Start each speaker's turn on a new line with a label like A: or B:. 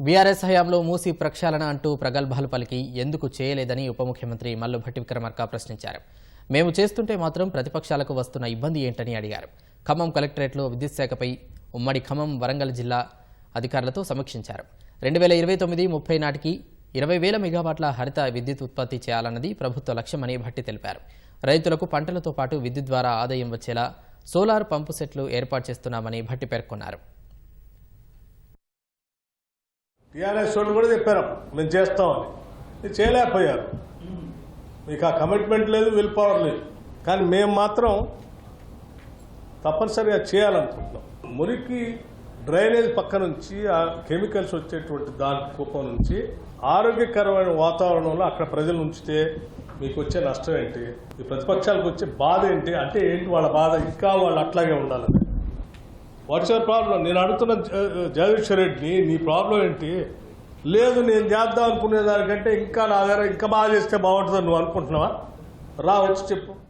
A: BRS హయాంలో మూసి ప్రక్షాళన అంటూ ప్రగల్భాలు పలికి ఎందుకు చేయలేదని ఉప ముఖ్యమంత్రి మల్లుభట్టి విక్రమార్క ప్రశ్నించారు. మేము చేస్తుంటే మాత్రం ప్రతిపక్షాలకు వస్తున్న ఇబ్బంది ఏంటని అడిగారు. ఖమ్మం కలెక్టరేట్లో విద్యుత్ శాఖపై ఉమ్మడి ఖమ్మం వరంగల్ జిల్లా అధికారులతో సమీక్షించారు. రెండు వేల ఇరవై తొమ్మిది ముప్పై నాటికి ఇరవై వేల మెగావాట్ల హరిత విద్యుత్ ఉత్పత్తి చేయాలన్నది ప్రభుత్వ లక్ష్యమని భట్టి తెలిపారు. రైతులకు పంటలతో పాటు విద్యుత్ ద్వారా ఆదాయం వచ్చేలా సోలార్ పంపు సెట్లు ఏర్పాటు చేస్తున్నామని భట్టి పేర్కొన్నారు.
B: టీఆర్ఎస్ వాళ్ళు కూడా చెప్పారు మేము చేస్తామని చేయలేకపోయారు. మీకు ఆ కమిట్మెంట్ లేదు విల్ పవర్ లేదు. కానీ మేము మాత్రం తప్పనిసరిగా చేయాలనుకుంటున్నాం. మురికి డ్రైనేజ్ పక్క నుంచి ఆ కెమికల్స్ వచ్చేటువంటి దాని కోపం నుంచి ఆరోగ్యకరమైన వాతావరణంలో అక్కడ ప్రజలు ఉంచితే మీకు వచ్చే నష్టం ఏంటి? ఈ ప్రతిపక్షాలకు వచ్చే బాధ ఏంటి? అంటే ఏంటి వాళ్ళ బాధ? ఇంకా వాళ్ళు అట్లాగే ఉండాలని. What's your problem? నేను అడుగుతున్న జ- జగదీశ్వర్ రెడ్డిని నీ ప్రాబ్లం ఏంటి? లేదు నేను చేద్దాం అనుకునే దానికంటే ఇంకా నా దగ్గర ఇంకా బాగా చేస్తే బాగుంటుందని నువ్వు అనుకుంటున్నావా? రా వచ్చి చెప్పు.